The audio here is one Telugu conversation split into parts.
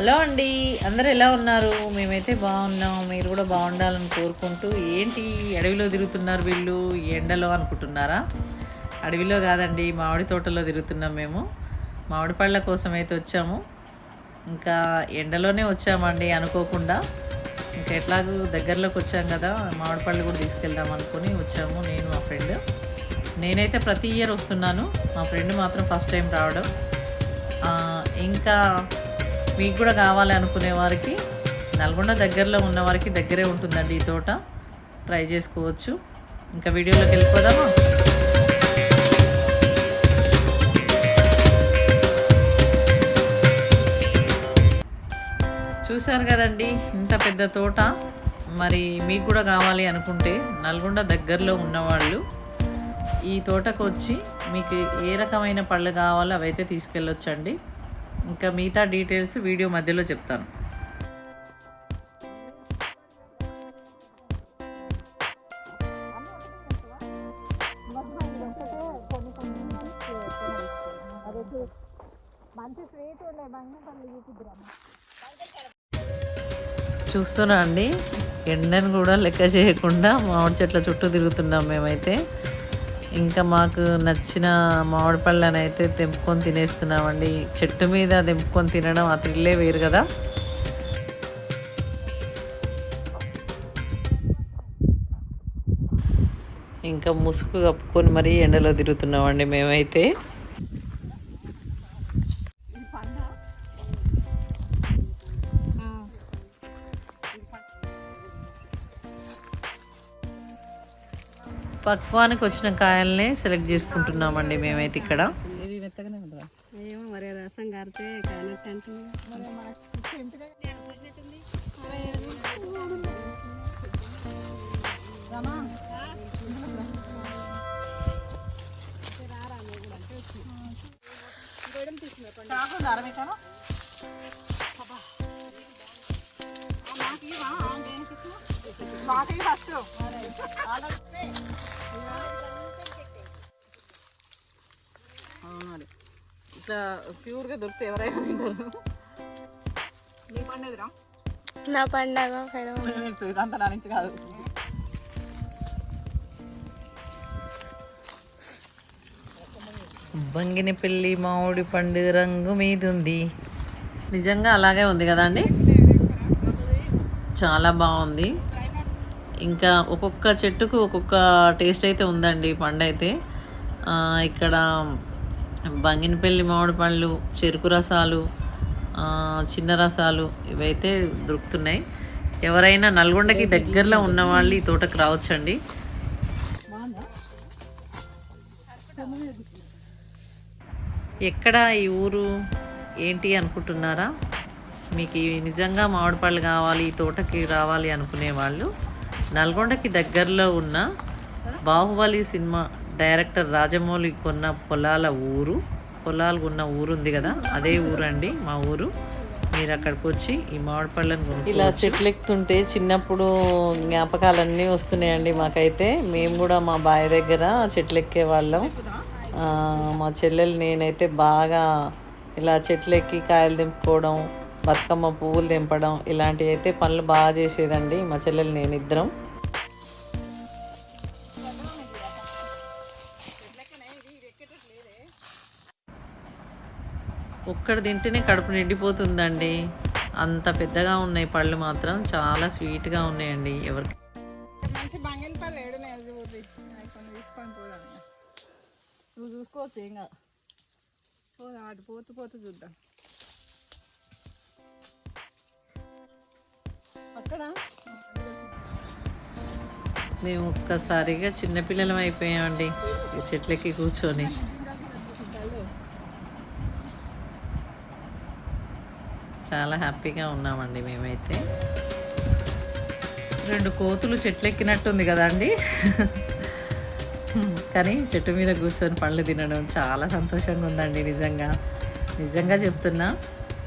హలో అండి. అందరు ఎలా ఉన్నారు? మేమైతే బాగున్నాం. మీరు కూడా బాగుండాలని కోరుకుంటూ ఏంటి అడవిలో తిరుగుతున్నారు వీళ్ళు? ఎండలో అనుకుంటున్నారా? అడవిలో కాదండి మామిడి తోటలో తిరుగుతున్నాం మేము. మామిడి పళ్ళ కోసం అయితే వచ్చాము. ఇంకా ఎండలోనే వచ్చామండి అనుకోకుండా. ఇంకా ఎట్లాగూ దగ్గరలోకి వచ్చాం కదా మామిడి పళ్ళు కూడా తీసుకెళ్దాం అనుకుని వచ్చాము నేను మా ఫ్రెండ్. నేనైతే ప్రతి ఇయర్ వస్తున్నాను. మా ఫ్రెండ్ మాత్రం ఫస్ట్ టైం రావడం. ఇంకా మీకు కూడా కావాలి అనుకునే వారికి నల్గొండ దగ్గరలో ఉన్న వారికి దగ్గరే ఉంటుందండి ఈ తోట. ట్రై చేసుకోవచ్చు. ఇంకా వీడియోలోకి వెళ్ళిపోదామా? చూశారు కదండి ఇంత పెద్ద తోట. మరి మీకు కూడా కావాలి అనుకుంటే నల్గొండ దగ్గరలో ఉన్నవాళ్ళు ఈ తోటకు వచ్చి మీకు ఏ రకమైన పళ్ళు కావాలో అవైతే తీసుకెళ్ళొచ్చండి. ఇంకా మిగతా డీటెయిల్స్ వీడియో మధ్యలో చెప్తాను. చూస్తున్నా అండి? ఎండను కూడా లెక్క చేయకుండా మామిడి చెట్ల చుట్టూ తిరుగుతున్నాం మేమైతే. ఇంకా మాకు నచ్చిన మామిడి పళ్ళని అయితే తెంపుకొని తినేస్తున్నామండి. చెట్టు మీద తెంపుకొని తినడం ఆ థ్రిల్లే వేరు కదా. ఇంకా ముసుగు కప్పుకొని మరీ ఎండలో తిరుగుతున్నామండి మేమైతే. పక్వానికి వచ్చిన కాయల్ని సెలెక్ట్ చేసుకుంటున్నామండి మేమైతే ఇక్కడ. ఏమో మరి అవునండి ఇట్లా ప్యూర్గా దొరికితే ఎవరైనా తింటారు. నీ పండేదిరా నా పండగ ఇదంతా నా నుంచి కాదు. బంగినపల్లి మామిడి పండు రంగు మీద ఉంది నిజంగా అలాగే ఉంది కదండి చాలా బాగుంది. ఇంకా ఒక్కొక్క చెట్టుకు ఒక్కొక్క టేస్ట్ అయితే ఉందండి పండు అయితే ఆ, ఇక్కడ బంగినపల్లి మామిడి పండ్లు చెరుకు రసాలు చిన్న రసాలు ఇవైతే దొరుకుతున్నాయి. ఎవరైనా నల్గొండకి దగ్గరలో ఉన్న వాళ్ళు ఈ తోటకు రావచ్చండి. ఎక్కడ ఈ ఊరు ఏంటి అనుకుంటున్నారా? మీకు నిజంగా మామిడి పళ్ళు కావాలి ఈ తోటకి రావాలి అనుకునే వాళ్ళు నల్గొండకి దగ్గరలో ఉన్న బాహుబలి సినిమా డైరెక్టర్ రాజమౌళి కొన్న పొలాల ఊరు పొలాలు ఉన్న ఊరు ఉంది కదా అదే ఊరండి మా ఊరు. మీరు అక్కడికి వచ్చి ఈ మామిడి పళ్ళను ఇలా చెట్లు ఎక్కుతుంటే చిన్నప్పుడు జ్ఞాపకాలన్నీ వస్తున్నాయండి మాకైతే. మేము కూడా మా బావి దగ్గర చెట్లు ఎక్కే వాళ్ళం మా చెల్లెలు నేనైతే బాగా ఇలా చెట్లు ఎక్కి కాయలు తెంపుకోవడం బతుకమ్మ పువ్వులు తెంపడం ఇలాంటివి అయితే పనులు బాగా చేసేదండి మా చెల్లెలు నేను ఇద్దరం. ఒక్కడు తింటేనే కడుపు నిండిపోతుందండి. అంత పెద్దగా ఉన్నాయి పళ్ళు మాత్రం. చాలా స్వీట్గా ఉన్నాయండి ఎవరికి. నువ్వు చూసుకోవచ్చు ఏం కాదు. అటు పోతూ పోతూ చూద్దాం. అక్కడ? మేము ఒక్కసారిగా చిన్నపిల్లలం అయిపోయామండి. చెట్లకి కూర్చొని. చాలా హ్యాపీగా ఉన్నామండి మేమైతే. రెండు కోతులు చెట్లెక్కినట్టుంది కదండి కానీ చెట్టు మీద కూర్చొని పళ్ళు తినడం చాలా సంతోషంగా ఉందండి నిజంగా. నిజంగా చెప్తున్నా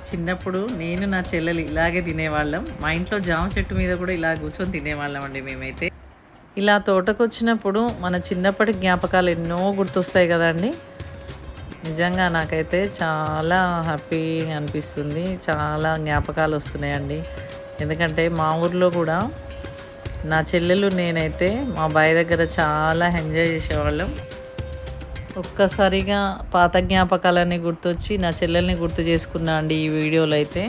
చిన్నప్పుడు నేను నా చెల్లెలు ఇలాగే తినేవాళ్ళం. మా ఇంట్లో జామ చెట్టు మీద కూడా ఇలా కూర్చొని తినేవాళ్ళం అండి మేమైతే. ఇలా తోటకు వచ్చినప్పుడు మన చిన్నప్పటి జ్ఞాపకాలు ఎన్నో గుర్తొస్తాయి కదండి నిజంగా నాకైతే చాలా హ్యాపీగా అనిపిస్తుంది. చాలా జ్ఞాపకాలు వస్తున్నాయండి. ఎందుకంటే మా ఊర్లో కూడా నా చెల్లెలు నేనైతే మా బాయ్ దగ్గర చాలా ఎంజాయ్ చేసేవాళ్ళం. ఒక్కసారిగా పాత జ్ఞాపకాలన్నీ గుర్తొచ్చి నా చెల్లెల్ని గుర్తు చేసుకున్నా అండి ఈ వీడియోలో అయితే.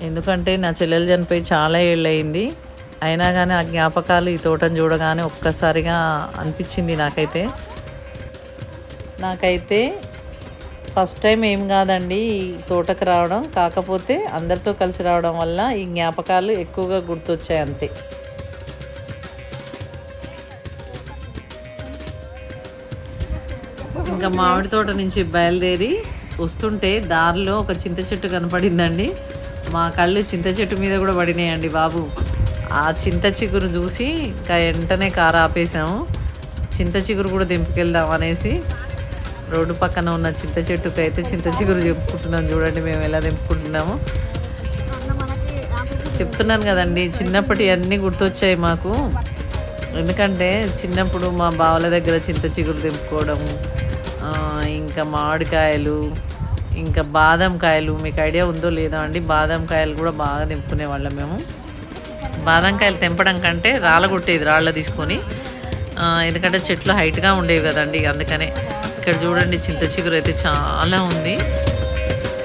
ఎందుకంటే నా చెల్లెలు చనిపోయి చాలా ఏళ్ళయింది. అయినా కానీ ఆ జ్ఞాపకాలు ఈ తోటను చూడగానే ఒక్కసారిగా అనిపించింది నాకైతే. నాకైతే ఫస్ట్ టైం ఏం కాదండి ఈ తోటకు రావడం. కాకపోతే అందరితో కలిసి రావడం వల్ల ఈ జ్ఞాపకాలు ఎక్కువగా గుర్తొచ్చాయి అంతే. ఇంకా మామిడి తోట నుంచి బయలుదేరి వస్తుంటే దారిలో ఒక చింత చెట్టు కనపడిందండి. మా కళ్ళు చింత చెట్టు మీద కూడా పడినాయండి బాబు. ఆ చింత చిగురు చూసి ఇంకా వెంటనే కారు ఆపేసాము చింత చిగురు కూడా దింపుకెళ్దాం అనేసి రోడ్డు పక్కన ఉన్న చింత చెట్టుకి అయితే చింత చిగురు చెప్పుకుంటున్నాం చూడండి మేము ఎలా తెంపుకుంటున్నాము. చెప్తున్నాను కదండి చిన్నప్పటి అన్నీ గుర్తొచ్చాయి మాకు. ఎందుకంటే చిన్నప్పుడు మా బావల దగ్గర చింత చిగురు తెంపుకోవడము ఇంకా మామిడికాయలు ఇంకా బాదం కాయలు మీకు ఐడియా ఉందో లేదో అండి బాదం కాయలు కూడా బాగా తెంపుకునే వాళ్ళం మేము. బాదం కాయలు తెంపడం కంటే రాళ్ళ కొట్టేది రాళ్ళ తీసుకొని. ఎందుకంటే చెట్లు హైట్గా ఉండేవి కదండి అందుకనే. ఇక్కడ చూడండి చింత చిగురు అయితే చాలా ఉంది.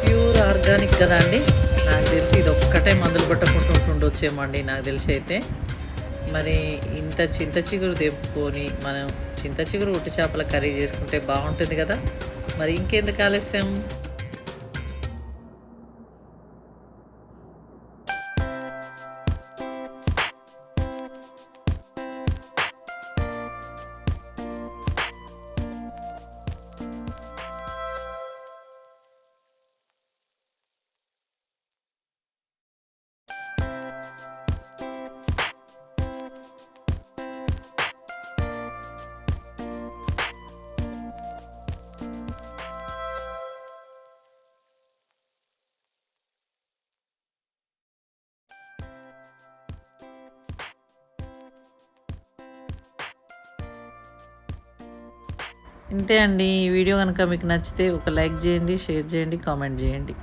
ప్యూర్ ఆర్గానిక్ కదా అండి. నాకు తెలిసి ఇది ఒక్కటే మందులు కొట్టకుండా ఉంటుండొచ్చేమో అండి నాకు తెలిసి అయితే. మరి ఇంత చింత చిగురు తెప్పుకొని మనం చింత చిగురు ఉట్టి చేపల కర్రీ చేసుకుంటే బాగుంటుంది కదా. మరి ఇంకెందుకు ఆలస్యం? ఇంతే అండి. ఈ వీడియో కనుక మీకు నచ్చితే ఒక లైక్ చేయండి షేర్ చేయండి కామెంట్ చేయండి.